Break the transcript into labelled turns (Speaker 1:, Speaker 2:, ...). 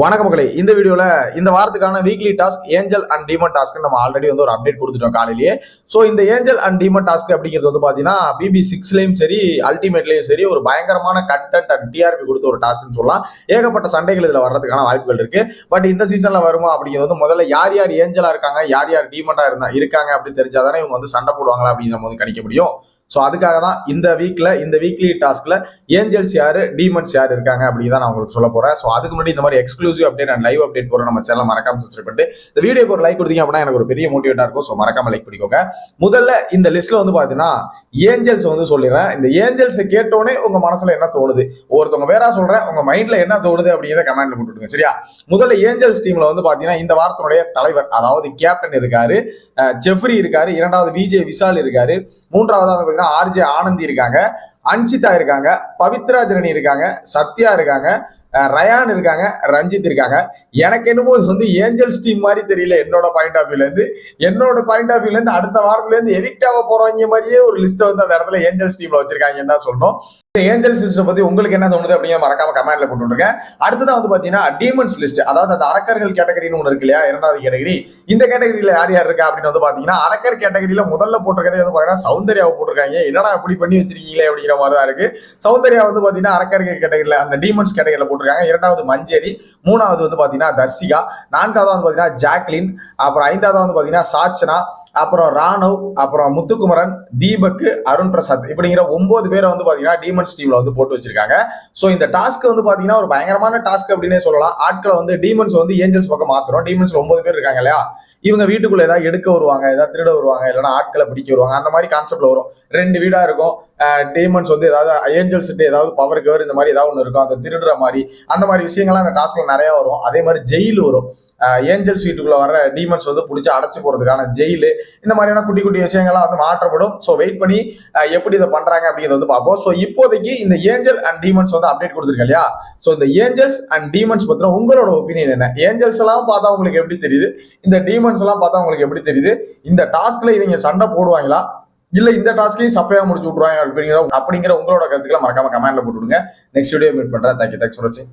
Speaker 1: வணக்க மக்களே. இந்த வீடியோல இந்த வாரத்துக்கான weekly task angel and demon task நம்ம ஆல்ரெடி வந்து ஒரு அப்டேட் கொடுத்துட்டோம் காலையிலேயே. ஸோ இந்த ஏஞ்சல் அண்ட் டீமன் டாஸ்க் அப்படிங்கிறது வந்து பாத்தீங்கன்னா பிபி சிக்ஸ்லயும் சரி அல்டிமேட்லயும் சரி ஒரு பயங்கரமான கண்டென்ட் அண்ட் டிஆர்பி கொடுத்த ஒரு டாஸ்க்னு சொல்லலாம். ஏகப்பட்ட சண்டைகள் இதுல வர்றதுக்கான வாய்ப்புகள் இருக்கு. பட் இந்த சீசன்ல வருமா அப்படிங்கிறது வந்து முதல்ல யார் யார் ஏஞ்சலா இருக்காங்க யார் யார் டீமண்டா இருந்தா இருக்காங்க அப்படின்னு தெரிஞ்சாதானே இவங்க வந்து சண்டை போடுவாங்களா அப்படின்னு நம்ம வந்து கணிக்க முடியும். ஸோ அதுக்காக தான் இந்த வீக்கில் இந்த வீக்லி டாஸ்கில் ஏஞ்சல்ஸ் யார் டீமன்ஸ் யார் இருக்காங்க அப்படி தான் நான் உங்களுக்கு சொல்ல போகிறேன் ஸோ அதுக்கு முன்னாடி இந்த மாதிரி exclusive update and live update போகிற நம்ம சேனல் மறக்காம சப்ஸ்கிரைப் பண்ணிட்டு இந்த வீடியோக்கு ஒரு லைக் கொடுத்தீங்க அப்படின்னா எனக்கு ஒரு பெரிய மோட்டிவேட்டாக இருக்கும். ஸோ மறக்காம லைக் பண்ணிக்கோங்க. முதல்ல இந்த லிஸ்ட்டில் வந்து பார்த்தீங்கன்னா ஏஞ்சல்ஸ் வந்து சொல்லிடுறேன். இந்த ஏஞ்சல்ஸை கேட்டோன்னே உங்கள் மனசில் என்ன தோணுது? ஒருத்தவங்க வேற சொல்கிறேன் உங்கள் மைண்டில் என்ன தோணுது அப்படிங்கிறத கமெண்ட்ல போட்டுடுங்க. சரியா? முதல்ல ஏஞ்சல்ஸ் டீமில் வந்து பார்த்தீங்கன்னா இந்த வாரத்தினுடைய தலைவர் அதாவது கேப்டன் இருக்காரு ஜெஃப்ரி இருக்காரு இரண்டாவது விஜே விஷால் இருக்காரு மூன்றாவது வந்து பாத்தீங்கன்னா ஆர்ஜே ஆனந்தி இருக்காங்க அன்சிதா இருக்காங்க பவித்ரா ஜனனி இருக்காங்க சத்யா இருக்காங்க ரயான் இருக்காங்க ரஞ்சித் இருக்காங்க. எனக்கு என்னமோ இது வந்து ஏஞ்சல்ஸ் டீம் மாதிரி தெரியல என்னோட பாயிண்ட் ஆஃப் வியூல இருந்து. என்னோட பாயிண்ட் ஆஃப் வியூல இருந்து அடுத்த வாரத்துல இருந்து எவிக்ட் போறவங்க மாதிரியே ஒரு லிஸ்ட் வந்து அந்த இடத்துல ஏஞ்சல்ஸ் டீம்ல வச்சிருக்காங்கன்னு தான் சொல்லணும். ஏஞ்சல்ஸ் லிஸ்ட்டை பத்தி உங்களுக்கு என்ன தோணுது அப்படிங்கிற மறக்காம கமெண்ட்ல போட்டு அடுத்ததான் வந்து பாத்தீங்கன்னா டீமன்ஸ் லிஸ்ட் அதாவது அந்த அரக்கர்கள் கேட்டகரின்னு ஒன்று இருக்கு இல்லையா? இரண்டாவது கேட்டகரி இந்த கேட்டகரியில யார் யார் இருக்கா அப்படின்னு வந்து பாத்தீங்கன்னா அரக்கர் கேட்டகரியில முதல்ல போட்டிருக்கதே வந்து பாத்தீங்கன்னா சௌந்தர்யாவை போட்டிருக்காங்க. என்னடா இப்படி பண்ணி வச்சிருக்கீங்களே அப்படிங்கிற மாதிரி தான் இருக்கு. சௌந்தர்யா வந்து பாத்தீங்கன்னா அரக்கர்கள் கேட்டகரியில அந்த டீமன்ஸ் கேட்டகரியில போட்டிருக்காங்க. இரண்டாவது மஞ்சரி மூணாவது வந்து பாத்தீங்கன்னா தர்சிகா நான்காவது வந்து பாத்தீங்கன்னா ஜாக்லின் அப்புறம் ஐந்தாவது வந்து பாத்தீங்கன்னா சாச்சனா அப்புறம் ராணவ் அப்புறம் முத்துக்குமரன் தீபக் அருண் பிரசாத் இப்படிங்கிற ஒன்பது பேரை வந்து பாத்தீங்கன்னா டீமன்ஸ் டீம்ல வந்து போட்டு வச்சிருக்காங்க. சோ இந்த டாஸ்க் வந்து பாத்தீங்கன்னா ஒரு பயங்கரமான டாஸ்க் அப்படின்னே சொல்லலாம். ஆட்களை வந்து டீமன்ஸ் வந்து ஏஞ்சல்ஸ் பக்கம் மாத்துறோம் டீமன்ஸ் ஒன்பது பேர் இருக்காங்க இல்லையா? இவங்க வீட்டுக்குள்ள ஏதாவது எடுக்க வருவாங்க ஏதாவது திருட வருவாங்க இல்லைன்னா ஆட்களை பிடிக்க வருவாங்க. அந்த மாதிரி கான்செப்ட்ல வரும். ரெண்டு வீடா இருக்கும். டீமன்ஸ் வந்து ஏதாவது ஏஞ்சல்ஸ் ஏதாவது பவர் கவர் இந்த மாதிரி ஏதாவது ஒன்று இருக்கும். அதை திருடுற மாதிரி அந்த மாதிரி விஷயங்கள்லாம் அந்த டாஸ்க்ல நிறைய வரும். அதே மாதிரி ஜெயில் வரும். ஏஞ்சல்ஸ் வீட்டுக்குள்ள வர டீமன்ஸ் வந்து பிடிச்சி அடைச்சு போறதுக்கான ஜெயிலு இந்த மாதிரியான குட்டி குட்டி விஷயங்கள்லாம் வந்து மாற்றப்படும். ஸோ வெயிட் பண்ணி எப்படி இதை பண்றாங்க அப்படிங்கிறத வந்து பார்ப்போம். ஸோ இப்போதைக்கு இந்த ஏஞ்சல் அண்ட் டீமன்ஸ் வந்து அப்டேட் கொடுத்துருக்கேன் இல்லையா? ஸோ இந்த ஏஞ்சல்ஸ் அண்ட் டீமன்ஸ் பத்தின உங்களோட ஒப்பீனியன் என்ன? ஏஞ்சல்ஸ் எல்லாம் பார்த்தா உங்களுக்கு எப்படி தெரியுது? இந்த டீமன்ஸ் எல்லாம் பார்த்தா உங்களுக்கு எப்படி தெரியுது? இந்த டாஸ்க்ல இவங்க சண்டை போடுவாங்களா? இல்ல இந்த டாஸ்கையும் சப்பையா முடிச்சு விட்ருவாங்க அப்படிங்கிற அப்படிங்கிற உங்களோட கருத்துக்களை மறக்காம கமெண்ட்ல போட்டு விடுங்க நெக்ஸ்ட் வீடியோ மீட் பண்றேன். தேங்க்யூ தேங்க்ஸ் ஃபார் வாட்சிங்